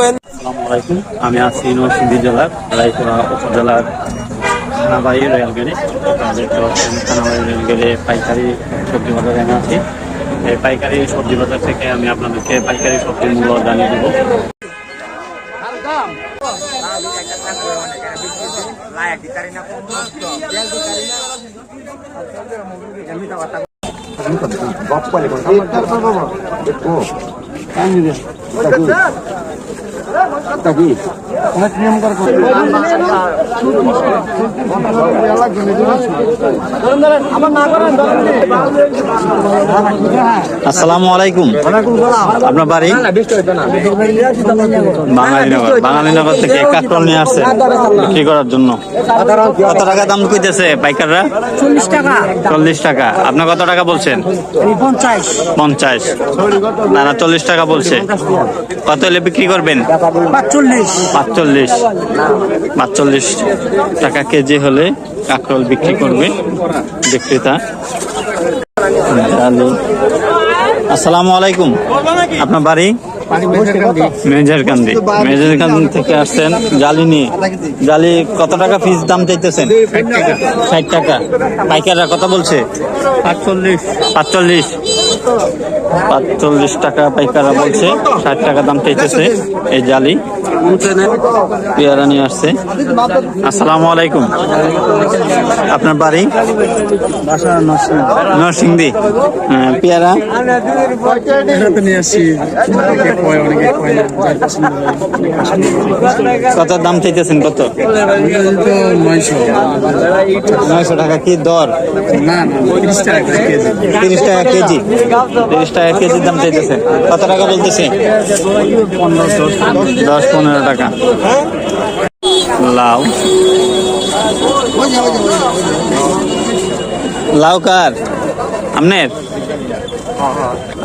আসসালামু আলাইকুম। আমি আছি নরসিংদী জেলার রায়পুরা উপজেলার থানাবাড়ি রেলগেটে দেখতে পাচ্ছেন থানাবাড়ি রেলগেটে পাইকারি সবজি বাজারে আমি আছি। এই পাইকারি সবজি বাজার থেকে আমি আপনাদেরকে পাইকারি সবজির মূল্য জানিয়ে দেবো। আসসালামু আলাইকুম। আপনার বাড়ি? বাঙালিনগর বাঙালিনগর থেকে কাকরল নিয়ে আসছে। বিক্রি করার জন্য। কত টাকা দাম কইতেছে পাইকাররা? চল্লিশ টাকা। চল্লিশ টাকা আপনি কত টাকা বলছেন? পঞ্চাশ। পঞ্চাশ। তারা চল্লিশ টাকা বলছে। কত হলে বিক্রি করবেন? পাঁচচল্লিশ। পাঁচচল্লিশ। পাঁচচল্লিশ টাকা কেজি হলে কাকরোল বিক্রি করবে বিক্রেতা। আসসালামু আলাইকুম। আপনার বাড়ি? মেজারকান্দি মেজারকান্দি থেকে আসছেন জালি নিয়ে। জালি কত টাকা পিস দাম চাইতেছেন? ষাট টাকা। পাইকাররা কত বলছে? পাঁচচল্লিশ পাঁচচল্লিশ পাঁচচল্লিশ টাকা পাইকারা বলছে ষাট টাকা দাম চাইতেছে। এই জালি। পেয়ারা নিয়ে আসছে। আসসালামু আলাইকুম। আপনার বাড়ি? নরসিংদী। হ্যাঁ, পেয়ারা? কত দাম চাইতেছেন কত? নয়শো টাকা কি দর? তিরিশ টাকা কেজি। তিরিশ টাকা কেজি। কেজির দাম চাইতেছে। কত টাকা বলতেছে? পনেরো দশ দশ পনেরো টাকা। লাউ। লাউ কার? আপনার?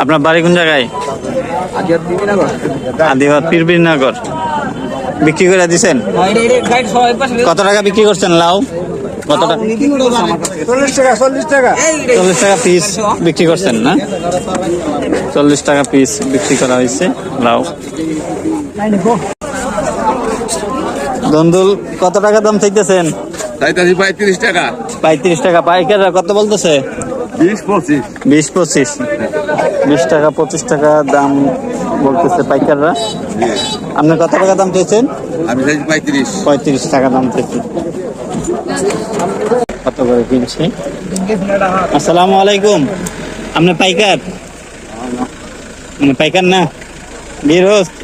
আপনার বাড়ি কোন জায়গায়? আদিবাদ, পীরবীরনগর। বিক্রি করে দিছেন? কত টাকা বিক্রি করছেন লাউ? কত টাকা? চল্লিশ টাকা পিস বিক্রি করছেন, না? চল্লিশ টাকা পিস বিক্রি করা হয়েছে লাউ। দন্দুল কত টাকা দাম চাইতেছেন? চাইতাছি পঁয়ত্রিশ টাকা। পঁয়ত্রিশ টাকা পাইকাররা কত বলতেছে? বিশ পঁচিশ। বিশ পঁচিশ। বিশ টাকা পঁচিশ টাকা দাম বলতেছে পাইকাররা। আপনি কত টাকা দাম চাইছেন? আমি চাইছি পঁয়ত্রিশ। পঁয়ত্রিশ টাকা দাম চাইছেন কত করে কিনছি? আসসালামু আলাইকুম। আপনি পাইকার? আপনি পাইকার না? গৃহস্থ